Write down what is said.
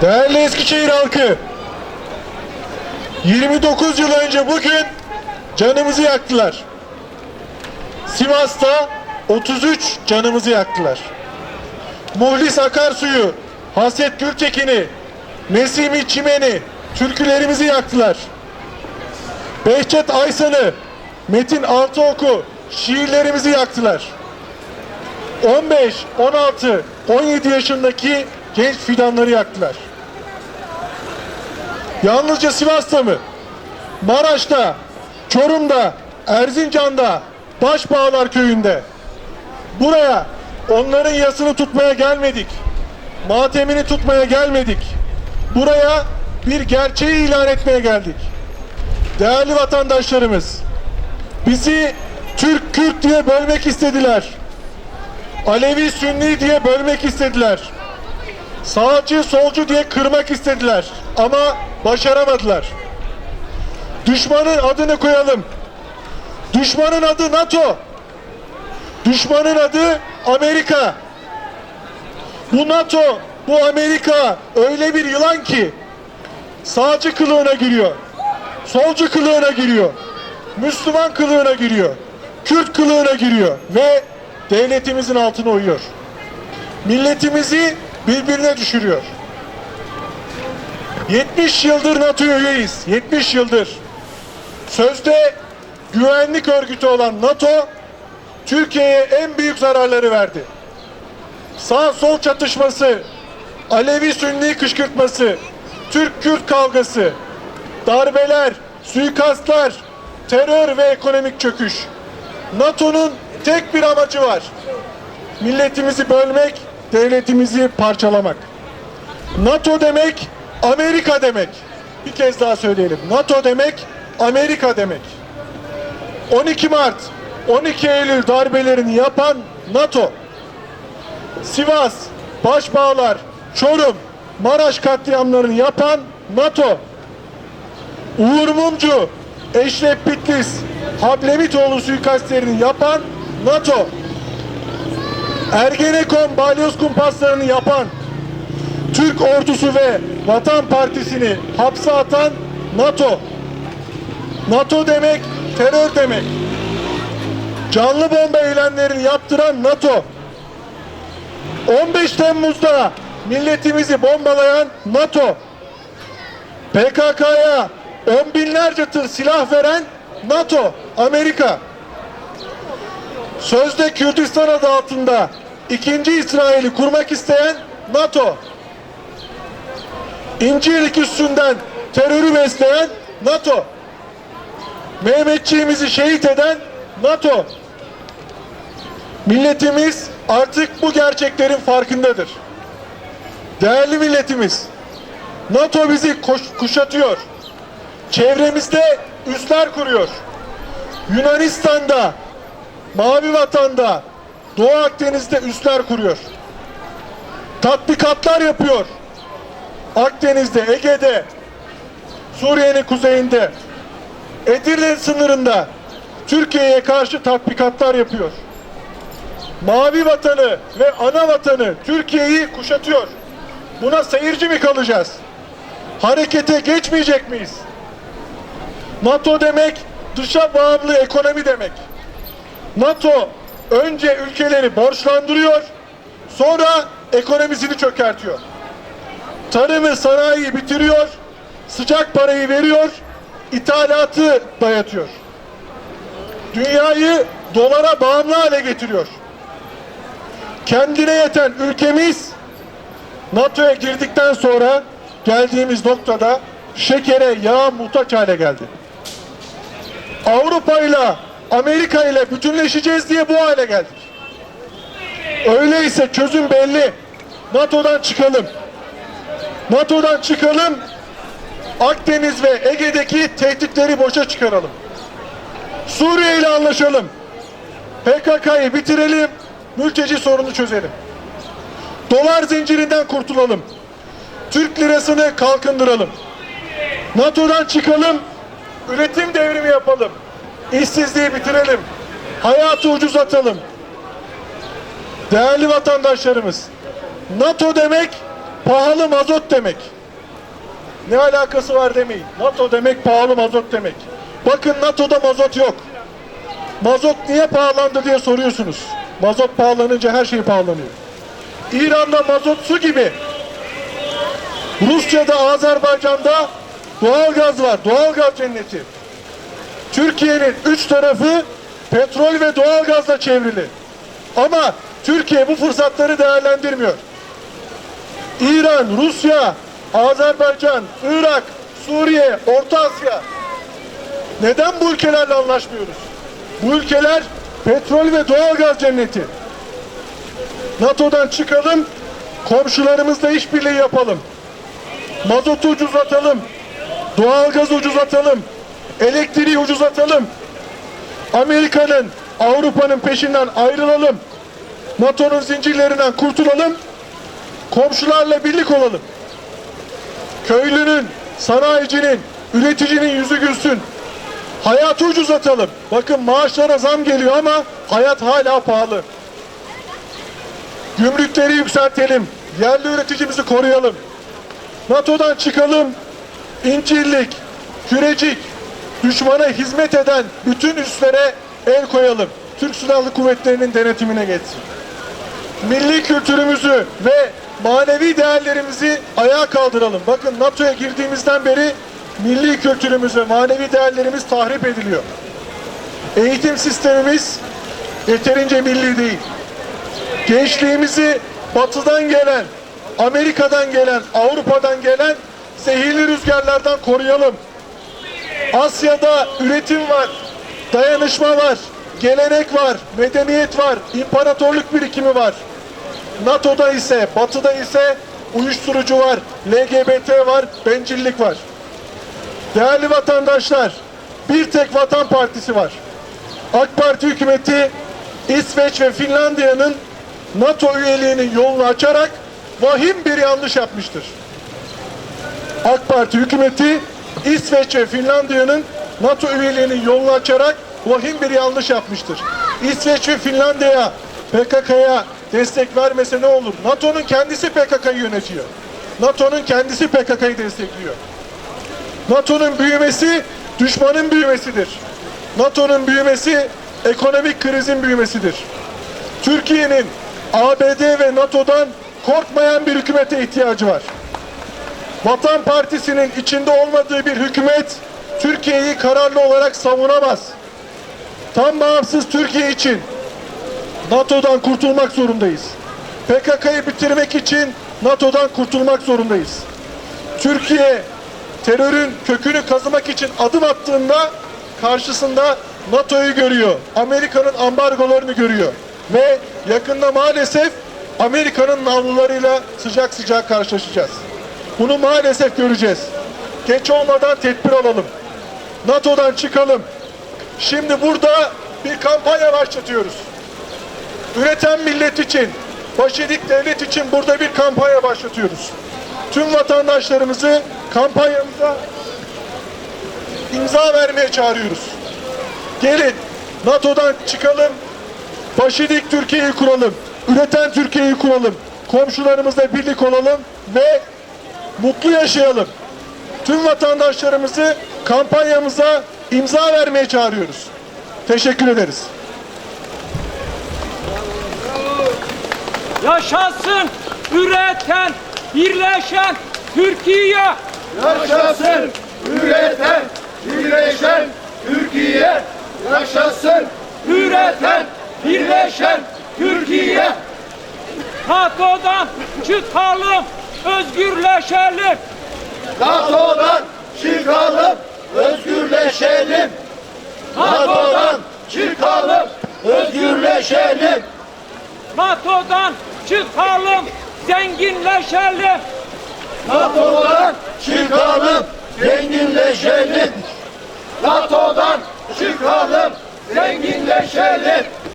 Değerli Eskişehir halkı, 29 yıl önce bugün canımızı yaktılar. Sivas'ta 33 canımızı yaktılar. Muhlis Akarsu'yu, Hasret Gültekin'i, Nesimi Çimen'i, türkülerimizi yaktılar. Behçet Aysan'ı, Metin Altıok'u, şiirlerimizi yaktılar. 15, 16, 17 yaşındaki genç fidanları yaktılar. Yalnızca Sivas'ta mı? Maraş'ta, Çorum'da, Erzincan'da, Başbağlar köyünde. Buraya onların yasını tutmaya gelmedik. Matemini tutmaya gelmedik. Buraya bir gerçeği ilan etmeye geldik. Değerli vatandaşlarımız, bizi Türk Kürt diye bölmek istediler. Alevi Sünni diye bölmek istediler. Sağcı solcu diye kırmak istediler. Ama başaramadılar. Düşmanın adını koyalım. Düşmanın adı NATO. Düşmanın adı Amerika. Bu NATO, bu Amerika öyle bir yılan ki sağcı kılığına giriyor. Solcu kılığına giriyor. Müslüman kılığına giriyor. Kürt kılığına giriyor ve devletimizin altına uyuyor. Milletimizi birbirine düşürüyor. 70 yıldır NATO'ya üyeyiz. 70 yıldır. Sözde güvenlik örgütü olan NATO Türkiye'ye en büyük zararları verdi. Sağ sol çatışması, Alevi Sünni kışkırtması, Türk-Kürt kavgası, darbeler, suikastlar, terör ve ekonomik çöküş. NATO'nun tek bir amacı var. Milletimizi bölmek, devletimizi parçalamak. NATO demek Amerika demek. Bir kez daha söyleyelim. NATO demek Amerika demek. 12 Mart, 12 Eylül darbelerini yapan NATO. Sivas, Başbağlar, Çorum, Maraş katliamlarını yapan NATO. Uğur Mumcu, Eşref Bitlis, Hablemitoğlu suikastlerini yapan NATO. Ergenekon balyoz kumpaslarını yapan Türk ordusu ve Vatan Partisi'ni hapse atan NATO. NATO demek terör demek. Canlı bomba eylemlerini yaptıran NATO. 15 Temmuz'da milletimizi bombalayan NATO. PKK'ya on binlerce tır silah veren NATO, Amerika. Sözde Kürdistan adı altında ikinci İsrail'i kurmak isteyen NATO. İncirlik üstünden terörü besleyen NATO. Mehmetçiğimizi şehit eden NATO. Milletimiz artık bu gerçeklerin farkındadır. Değerli milletimiz, NATO bizi kuşatıyor. Çevremizde üsler kuruyor. Yunanistan'da, Mavi Vatan'da, Doğu Akdeniz'de üsler kuruyor. Tatbikatlar yapıyor. Akdeniz'de, Ege'de, Suriye'nin kuzeyinde, Edirne sınırında Türkiye'ye karşı tatbikatlar yapıyor. Mavi vatanı ve ana vatanı Türkiye'yi kuşatıyor. Buna seyirci mi kalacağız? Harekete geçmeyecek miyiz? NATO demek dışa bağımlı ekonomi demek. NATO önce ülkeleri borçlandırıyor, sonra ekonomisini çökertiyor. Tarımı, sanayiyi bitiriyor, sıcak parayı veriyor, ithalatı dayatıyor. Dünyayı dolara bağımlı hale getiriyor. Kendine yeten ülkemiz NATO'ya girdikten sonra geldiğimiz noktada şekere, yağa muhtaç hale geldi. Avrupa ile Amerika ile bütünleşeceğiz diye bu hale geldik. Öyleyse çözüm belli. NATO'dan çıkalım. NATO'dan çıkalım. Akdeniz ve Ege'deki tehditleri boşa çıkaralım. Suriye ile anlaşalım. PKK'yı bitirelim. Mülteci sorunu çözelim. Dolar zincirinden kurtulalım. Türk lirasını kalkındıralım. NATO'dan çıkalım. Üretim devrimi yapalım. İşsizliği bitirelim. Hayatı ucuzlatalım. Değerli vatandaşlarımız, NATO demek pahalı mazot demek. Ne alakası var demeyin. NATO demek pahalı mazot demek. Bakın NATO'da mazot yok. Mazot niye pahalandı diye soruyorsunuz. Mazot pahalanınca her şey pahalanıyor. İran'da mazot su gibi. Rusya'da, Azerbaycan'da doğalgaz var. Doğalgaz cenneti. Türkiye'nin üç tarafı petrol ve doğalgazla çevrili. Ama Türkiye bu fırsatları değerlendirmiyor. İran, Rusya, Azerbaycan, Irak, Suriye, Orta Asya. Neden bu ülkelerle anlaşmıyoruz? Bu ülkeler petrol ve doğalgaz cenneti. NATO'dan çıkalım, komşularımızla işbirliği yapalım. Mazotu ucuzlatalım, doğalgazı ucuzlatalım, elektriği ucuzlatalım. Amerika'nın, Avrupa'nın peşinden ayrılalım. NATO'nun zincirlerinden kurtulalım. Komşularla birlik olalım. Köylünün, sanayicinin, üreticinin yüzü gülsün. Hayatı ucuzlatalım. Bakın maaşlara zam geliyor ama hayat hala pahalı. Gümrükleri yükseltelim. Yerli üreticimizi koruyalım. NATO'dan çıkalım. İncirlik, Kürecik, düşmana hizmet eden bütün üslere el koyalım. Türk Silahlı Kuvvetleri'nin denetimine geçsin. Milli kültürümüzü ve manevi değerlerimizi ayağa kaldıralım. Bakın NATO'ya girdiğimizden beri milli kültürümüz ve manevi değerlerimiz tahrip ediliyor. Eğitim sistemimiz yeterince milli değil. Gençliğimizi batıdan gelen, Amerika'dan gelen, Avrupa'dan gelen zehirli rüzgarlardan koruyalım. Asya'da üretim var, dayanışma var, gelenek var, medeniyet var, imparatorluk birikimi var. NATO'da ise, Batı'da ise uyuşturucu var, LGBT var, bencillik var. Değerli vatandaşlar, bir tek Vatan Partisi var. AK Parti hükümeti İsveç ve Finlandiya'nın NATO üyeliğinin yolunu açarak vahim bir yanlış yapmıştır. AK Parti hükümeti İsveç ve Finlandiya'nın NATO üyeliğinin yolunu açarak vahim bir yanlış yapmıştır. İsveç ve Finlandiya PKK'ya destek vermese ne olur? NATO'nun kendisi PKK'yı yönetiyor. NATO'nun kendisi PKK'yı destekliyor. NATO'nun büyümesi düşmanın büyümesidir. NATO'nun büyümesi ekonomik krizin büyümesidir. Türkiye'nin ABD ve NATO'dan korkmayan bir hükümete ihtiyacı var. Vatan Partisi'nin içinde olmadığı bir hükümet Türkiye'yi kararlı olarak savunamaz. Tam bağımsız Türkiye için NATO'dan kurtulmak zorundayız. PKK'yı bitirmek için NATO'dan kurtulmak zorundayız. Türkiye terörün kökünü kazımak için adım attığında karşısında NATO'yu görüyor. Amerika'nın ambargolarını görüyor. Ve yakında maalesef Amerika'nın navlularıyla sıcak sıcak karşılaşacağız. Bunu maalesef göreceğiz. Geç olmadan tedbir alalım. NATO'dan çıkalım. Şimdi burada bir kampanya başlatıyoruz. Üreten millet için, başedik devlet için burada bir kampanya başlatıyoruz. Tüm vatandaşlarımızı kampanyamıza imza vermeye çağırıyoruz. Gelin NATO'dan çıkalım, başedik Türkiye'yi kuralım, üreten Türkiye'yi kuralım, komşularımızla birlik olalım ve mutlu yaşayalım. Tüm vatandaşlarımızı kampanyamıza imza vermeye çağırıyoruz. Teşekkür ederiz. Yaşasın üreten, birleşen Türkiye. Yaşasın üreten, birleşen Türkiye. Yaşasın Üreten, birleşen Türkiye. NATO'dan çıkalım, özgürleşelim. NATO'dan çıkalım, özgürleşelim. NATO'dan çıkalım, özgürleşelim. NATO'dan çıkalım, zenginleşelim. NATO'dan çıkalım, zenginleşelim. NATO'dan çıkalım, zenginleşelim.